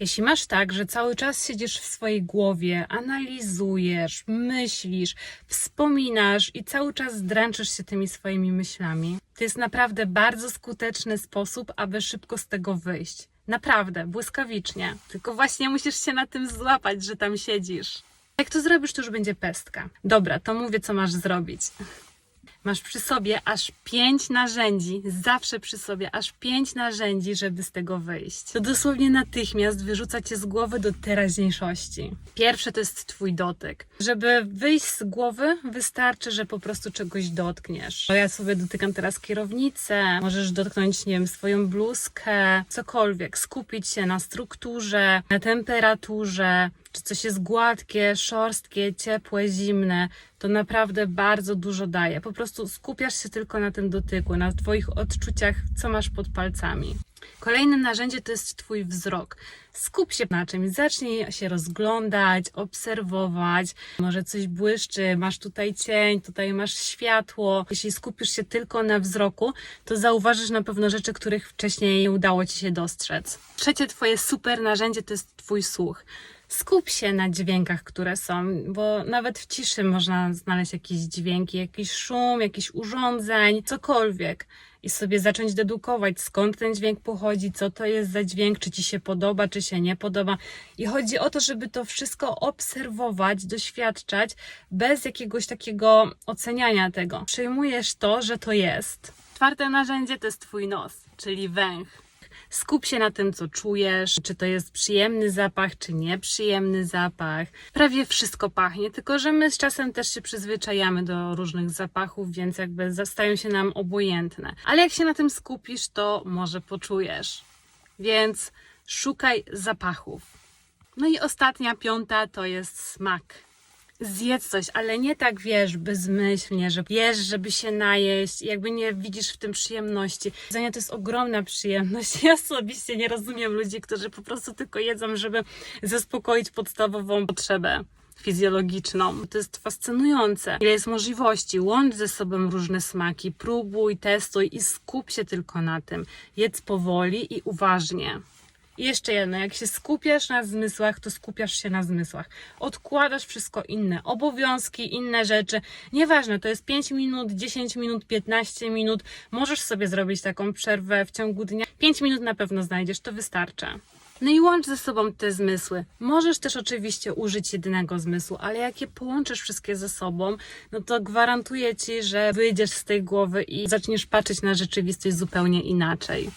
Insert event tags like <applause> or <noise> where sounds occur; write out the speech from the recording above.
Jeśli masz tak, że cały czas siedzisz w swojej głowie, analizujesz, myślisz, wspominasz i cały czas dręczysz się tymi swoimi myślami, to jest naprawdę bardzo skuteczny sposób, aby szybko z tego wyjść. Naprawdę, błyskawicznie. Tylko właśnie musisz się na tym złapać, że tam siedzisz. Jak to zrobisz, to już będzie pestka. Dobra, to mówię, co masz zrobić. Masz przy sobie aż pięć narzędzi, zawsze przy sobie aż pięć narzędzi, żeby z tego wyjść. To dosłownie natychmiast wyrzuca cię z głowy do teraźniejszości. Pierwsze to jest twój dotyk. Żeby wyjść z głowy, wystarczy, że po prostu czegoś dotkniesz. Ja sobie dotykam teraz kierownicę, możesz dotknąć, nie wiem, swoją bluzkę, cokolwiek, skupić się na strukturze, na temperaturze, czy coś jest gładkie, szorstkie, ciepłe, zimne, to naprawdę bardzo dużo daje. Po prostu skupiasz się tylko na tym dotyku, na Twoich odczuciach, co masz pod palcami. Kolejne narzędzie to jest Twój wzrok. Skup się na czymś, zacznij się rozglądać, obserwować. Może coś błyszczy, masz tutaj cień, tutaj masz światło. Jeśli skupisz się tylko na wzroku, to zauważysz na pewno rzeczy, których wcześniej nie udało Ci się dostrzec. Trzecie Twoje super narzędzie to jest Twój słuch. Skup się na dźwiękach, które są, bo nawet w ciszy można znaleźć jakieś dźwięki, jakiś szum, jakiś urządzeń, cokolwiek. I sobie zacząć dedukować, skąd ten dźwięk pochodzi, co to jest za dźwięk, czy ci się podoba, czy się nie podoba. I chodzi o to, żeby to wszystko obserwować, doświadczać, bez jakiegoś takiego oceniania tego. Przyjmujesz to, że to jest. Czwarte narzędzie to jest Twój nos, czyli węch. Skup się na tym, co czujesz, czy to jest przyjemny zapach, czy nieprzyjemny zapach. Prawie wszystko pachnie, tylko że my z czasem też się przyzwyczajamy do różnych zapachów, więc jakby stają się nam obojętne. Ale jak się na tym skupisz, to może poczujesz. Więc szukaj zapachów. No i ostatnia, piąta to jest smak. Zjedz coś, ale nie tak wiesz, bezmyślnie, że jesz, żeby się najeść, jakby nie widzisz w tym przyjemności. Jedzenie to jest ogromna przyjemność. <laughs> Ja osobiście nie rozumiem ludzi, którzy po prostu tylko jedzą, żeby zaspokoić podstawową potrzebę fizjologiczną. To jest fascynujące. Ile jest możliwości. Łącz ze sobą różne smaki, próbuj, testuj i skup się tylko na tym. Jedz powoli i uważnie. I jeszcze jedno, jak się skupiasz na zmysłach, to skupiasz się na zmysłach. Odkładasz wszystko inne, obowiązki, inne rzeczy. Nieważne, to jest 5 minut, 10 minut, 15 minut. Możesz sobie zrobić taką przerwę w ciągu dnia. 5 minut na pewno znajdziesz, to wystarcza. No i łącz ze sobą te zmysły. Możesz też oczywiście użyć jedynego zmysłu, ale jak je połączysz wszystkie ze sobą, no to gwarantuję ci, że wyjdziesz z tej głowy i zaczniesz patrzeć na rzeczywistość zupełnie inaczej.